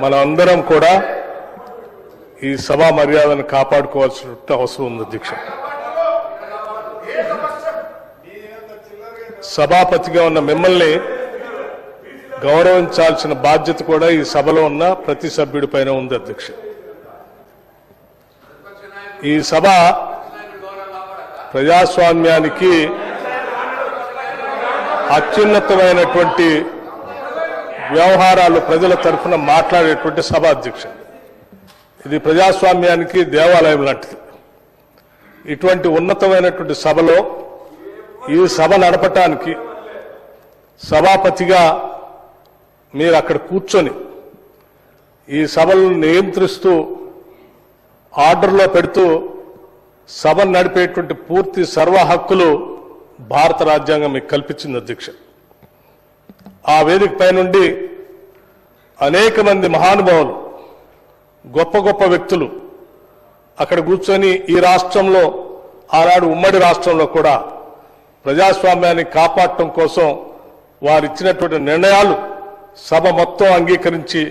మన అందరం కూడా ఈ సభా మర్యాదను కాపాడుకోవాల్సిన అవసరం ఉంది అధ్యక్ష సభాపతిగా ఉన్న మిమ్మల్ని గౌరవించాల్సిన బాధ్యత కూడా ఈ సభలో ఉన్న ప్రతి సభ్యుడి పైన ఉంది అధ్యక్ష. ఈ సభ ప్రజాస్వామ్యానికి అత్యున్నతమైనటువంటి వ్యవహారాలు ప్రజల తరఫున మాట్లాడేటువంటి సభ అధ్యక్ష ఇది ప్రజాస్వామ్యానికి దేవాలయం లాంటిది. ఇటువంటి ఉన్నతమైనటువంటి సభలో ఈ సభ నడపటానికి సభాపతిగా మీరు అక్కడ కూర్చొని ఈ సభలను నియంత్రిస్తూ ఆర్డర్లో పెడుతూ సభను నడిపేటువంటి పూర్తి సర్వ హక్కులు భారత రాజ్యాంగం మీకు కల్పించింది అధ్యక్ష. ఆ వేదిక పైనుండి అనేక మంది మహానుభావులు గొప్ప గొప్ప వ్యక్తులు అక్కడ కూర్చొని ఈ రాష్ట్రంలో ఆనాడు ఉమ్మడి రాష్ట్రంలో కూడా ప్రజాస్వామ్యాన్ని కాపాడటం కోసం వారు ఇచ్చినటువంటి నిర్ణయాలు సభ మొత్తం అంగీకరించి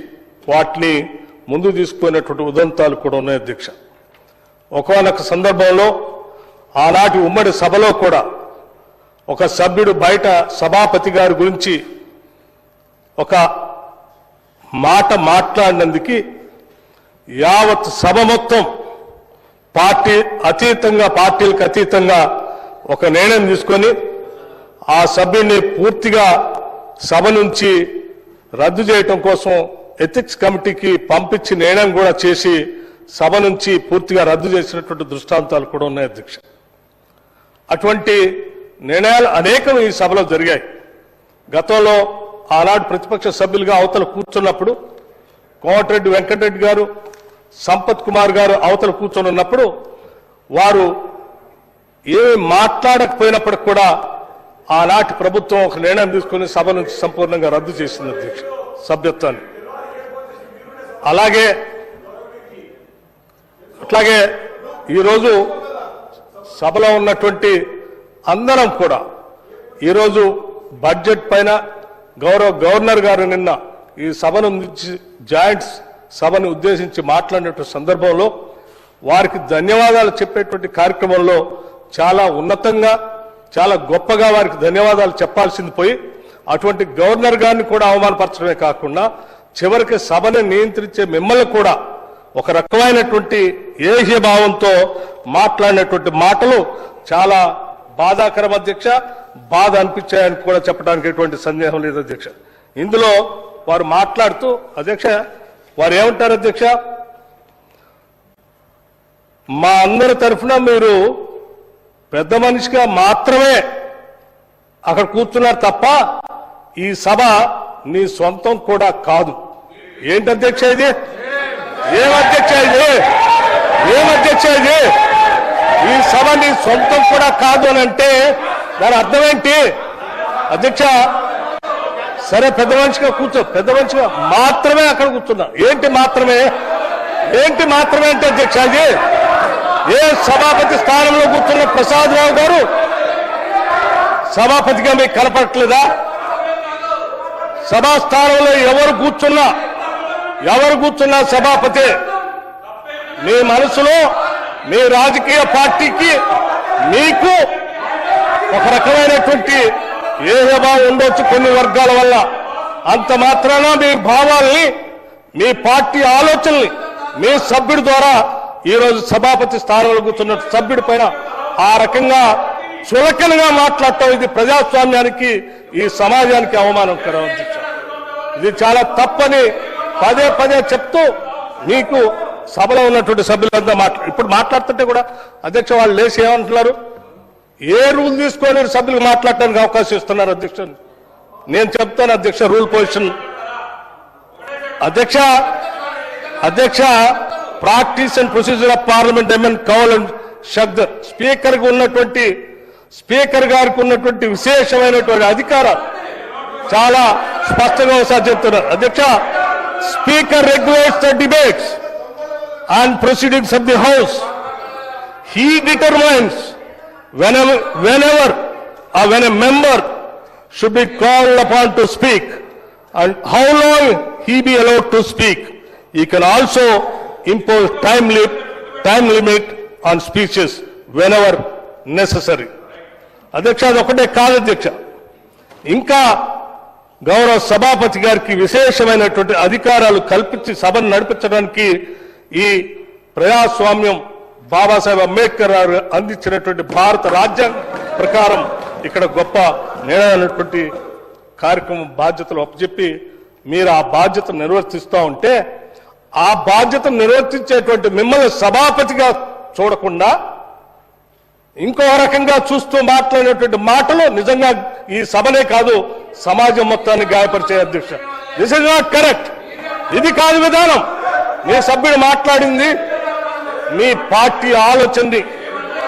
వాటిని ముందు తీసుకునేటువంటి ఉదంతాలు కూడా ఉన్నాయి అధ్యక్ష. ఒకనొక సందర్భంలో ఆనాటి ఉమ్మడి సభలో కూడా ఒక సభ్యుడు బయట సభాపతి గారి గురించి ఒక మాట మాట్లాడినందుకు యావత్ సభ మొత్తం పార్టీ అతీతంగా పార్టీలకు అతీతంగా ఒక నిర్ణయం తీసుకొని ఆ సభ్యుడిని పూర్తిగా సభ నుంచి రద్దు చేయటం కోసం ఎథిక్స్ కమిటీకి పంపించి నిర్ణయం కూడా చేసి సభ నుంచి పూర్తిగా రద్దు చేసినటువంటి దృష్టాంతాలు కూడా ఉన్నాయి అధ్యక్ష. అటువంటి నిర్ణయాలు అనేకం ఈ సభలో జరిగాయి. గతంలో ఆనాడు ప్రతిపక్ష సభ్యులుగా అవతల కూర్చున్నప్పుడు కోమటిరెడ్డి వెంకటరెడ్డి గారు సంపత్ కుమార్ గారు అవతల కూర్చొని ఉన్నప్పుడు వారు ఏమి మాట్లాడకపోయినప్పటికి కూడా ఆనాటి ప్రభుత్వం ఒక నిర్ణయం తీసుకుని సభ నుంచి సంపూర్ణంగా రద్దు చేసింది అధ్యక్ష సభ్యత్వాన్ని. అలాగే అట్లాగే ఈరోజు సభలో ఉన్నటువంటి అందరం కూడా ఈరోజు బడ్జెట్ పైన గౌరవ గవర్నర్ గారు నిన్న ఈ సభను జాయింట్స్ సభను ఉద్దేశించి మాట్లాడినటువంటి సందర్భంలో వారికి ధన్యవాదాలు చెప్పేటువంటి కార్యక్రమంలో చాలా ఉన్నతంగా చాలా గొప్పగా వారికి ధన్యవాదాలు చెప్పాల్సింది పోయి అటువంటి గవర్నర్ గారిని కూడా అవమానపరచడమే కాకుండా చివరికి సభను నియంత్రించే మిమ్మల్ని కూడా ఒక రకమైనటువంటి ఏహ్య భావంతో మాట్లాడినటువంటి మాటలు చాలా బాధాకరం అధ్యక్ష బాధ అనిపించాయని కూడా చెప్పడానికి ఎటువంటి సందేహం లేదు అధ్యక్ష. ఇందులో వారు మాట్లాడుతూ అధ్యక్ష వారు ఏమంటారు అధ్యక్ష? మా అందరి తరఫున మీరు పెద్ద మనిషిగా మాత్రమే అక్కడ కూర్చున్నారు తప్ప ఈ సభ నీ సొంతం కూడా కాదు. ఏంటి అధ్యక్ష ఇది? ఏం అధ్యక్ష ఇది? ఏం అధ్యక్ష ఇది? ఈ సభ నీ సొంతం కూడా కాదు అని అంటే దాని అర్థం ఏంటి? అధ్యక్ష సరే పెద్ద మనిషిగా కూర్చో. పెద్ద మనిషిగా మాత్రమే అక్కడ కూర్చున్నా. ఏంటి మాత్రమే? ఏంటి మాత్రమే అంటే అధ్యక్ష అది ఏ సభాపతి స్థానంలో కూర్చున్న ప్రసాద్ రావు గారు సభాపతిగా మీకు కనపడట్లేదా? సభా స్థానంలో ఎవరు కూర్చున్నా? ఎవరు కూర్చున్నా సభాపతి? మీ మనసులో మీ రాజకీయ పార్టీకి మీకు ఒక రకమైనటువంటి ఏహభావం ఉండొచ్చు కొన్ని వర్గాల వల్ల. అంత మాత్రాన మీ భావాల్ని మీ పార్టీ ఆలోచనల్ని మీ సభ్యుడి ద్వారా ఈరోజు సభాపతి స్థానంలో కూర్చున్న సభ్యుడి పైన ఆ రకంగా చులకనగా మాట్లాడటం ఇది ప్రజాస్వామ్యానికి ఈ సమాజానికి అవమానకరం ఇది చాలా తప్పని పదే పదే చెప్తూ మీకు సభలో ఉన్నటువంటి సభ్యులంతా మాట్లా ఇప్పుడు మాట్లాడుతుంటే కూడా అధ్యక్ష వాళ్ళు లేచి ఏమంటున్నారు? ఏ రూల్ తీసుకొని సభ్యులు మాట్లాడటానికి అవకాశం ఇస్తున్నారు అధ్యక్ష. నేను చెప్తాను అధ్యక్ష రూల్ పొజిషన్. అధ్యక్ష అధ్యక్ష practice and procedure of parliament MN Kaul and శబ్ద స్పీకర్కు ఉన్నటువంటి స్పీకర్ గారికి ఉన్నటువంటి విశేషమైనటువంటి అధికారాలు చాలా స్పష్టంగా ఒకసారి చెప్తున్నారు. అధ్యక్ష speaker regulates the debates. And proceedings of the House. He determines whenever, whenever or when a member should be called upon to speak and how long he be allowed to speak. He can also impose time, lip time limit on speeches whenever necessary. అధ్యక్ష అది ఒకటే కాదు అధ్యక్ష ఇంకా గౌరవ సభాపతి గారికి విశేషమైనటువంటి అధికారాలు కల్పించి సభను నడిపించడానికి ఈ ప్రజాస్వామ్యం బాబాసాహెబ్ అంబేద్కర్ గారు అందించినటువంటి భారత రాజ్యాంగం ప్రకారం ఇక్కడ గొప్ప నిర్ణయమైనటువంటి కార్యక్రమం బాధ్యతలు అప్పచెప్పి మీరు ఆ బాధ్యతను నిర్వర్తిస్తూ ఉంటే ఆ బాధ్యతను నిర్వర్తించేటువంటి మిమ్మల్ని సభాపతిగా చూడకుండా ఇంకో రకంగా చూస్తూ మాట్లాడేటువంటి మాటలు నిజంగా ఈ సభనే కాదు సమాజం మొత్తాన్ని గాయపరిచే అధ్యక్ష. దిస్ ఇస్ నాట్ కరెక్ట్ ఇది కాదు విధానం. మీ సభ్యుడు మాట్లాడింది మీ పార్టీ ఆలోచనది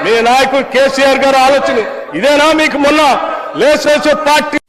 మీ నాయకుడు కేసీఆర్ గారు ఆలోచన ఇదేనా మీకు మొన్న లేసేసే పార్టీ